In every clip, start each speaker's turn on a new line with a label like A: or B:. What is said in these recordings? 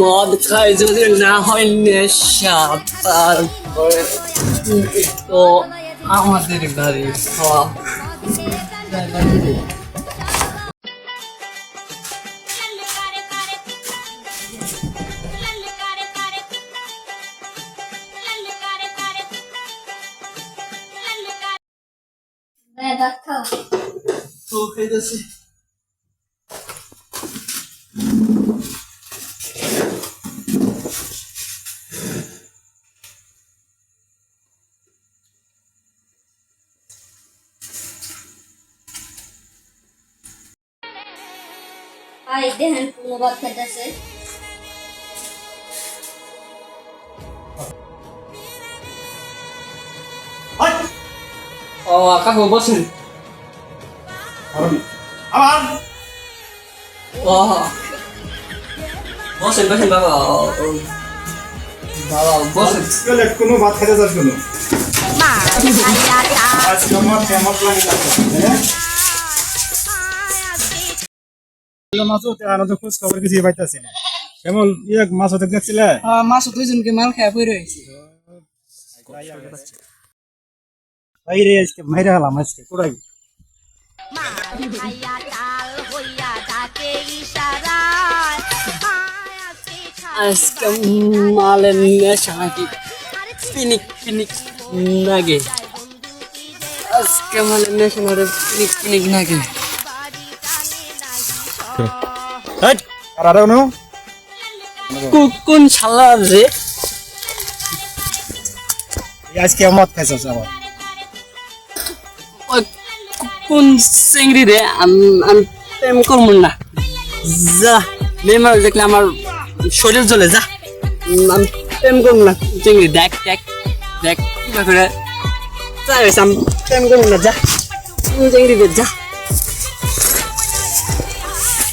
A: মদ খাই যদি না হয় নেশা তারপরে তো আমাদের গাড়ি খাওয়া। তো খেতেছি
B: ভাই দেখেন কোনো খেতেছে
A: ও কাকু বসেন।
C: আবার।
A: ও বসেন বসেন বাবা ও, ও, বাবা বসেন।
C: কোনো ভাত খেতে যাস কোনো? আজকে আমার ফেমাস লাগে মাছ আনন্দ খোঁজ খবর কিছু পাইতেছি না। কেমন ইয়ে মাছ হতে দেখছিলে?
A: মাছ দুইজনকে মাল খায় বই রয়েছে।
C: বাইরে আজকে মাইরে হলাম আজকে কোড়াই।
A: আজকে মালের নেশা নাকি পিনিক পিনিক নাগে। আজকে মালের নেশা নাকি পিনিক পিনিক নাগে।
C: আর আরও নো
A: কোন শালা রে
C: আজকে মদ খাইছস আবার
A: কোন চিংড়ি রে? আমি আমি প্রেম করব না। যা মানুষ দেখলে আমার শরীর জ্বলে যা। উম, আমি প্রেম করব না চিংড়ি। দেখ দেখ দেখ কিবা করে। তাই আমি প্রেম করব না যা। চিংড়ি রে যা।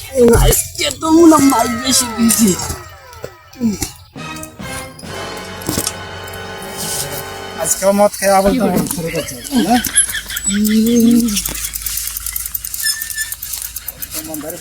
A: আজকে তো মনে মাল বেশি দিয়েছি।
C: আজকে মদ খাই আবার তো শুরু করছে হ্যাঁ মন্দারে